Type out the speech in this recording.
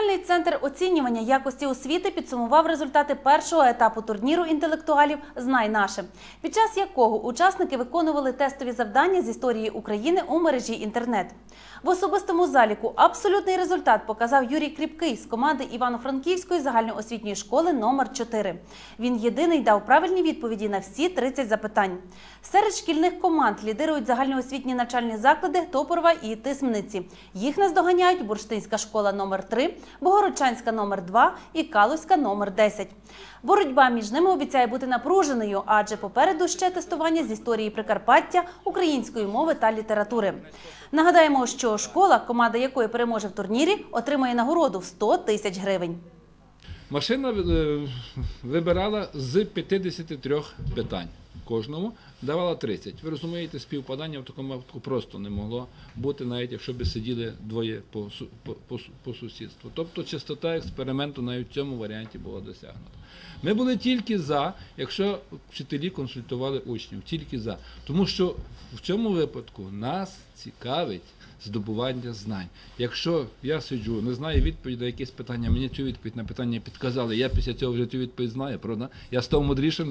Національний центр оцінювання якості освіти підсумував результати першого етапу турніру інтелектуалів Знай наше, під час якого учасники виконували тестові завдання з історії України у мережі інтернет. В особистому заліку абсолютний результат показав Юрій Кріпкий з команди Івано-Франківської загальноосвітньої школи номер 4 Він єдиний дав правильні відповіді на всі 30 запитань. Серед шкільних команд лідирують загальноосвітні навчальні заклади Топорова і Тисмниці. Їх наздоганяють Бурштинська школа номер 3 Богородчанська номер 2 і Калузька номер 10. Боротьба між ними обіцяє бути напруженою, адже попереду ще тестування з історії Прикарпаття, української мови та літератури. Нагадаємо, що школа, команда якої переможе в турнірі, отримає нагороду в 100 тисяч гривень. Машина е, вибирала з 53 питань. Кожному давала 30. Ви розумієте, співпадання в такому випадку просто не могло бути, навіть якщо б сиділи двоє по, по, по, по сусідству. Тобто частота експерименту навіть в цьому варіанті була досягнута. Ми були тільки за, якщо вчителі консультували учнів, тільки за. Тому що в цьому випадку нас цікавить здобування знань. Якщо я сиджу, не знаю відповідь на якесь питання, мені цю відповідь на питання підказали, я після цього вже цю відповідь знаю, правда? Я став мудрішим.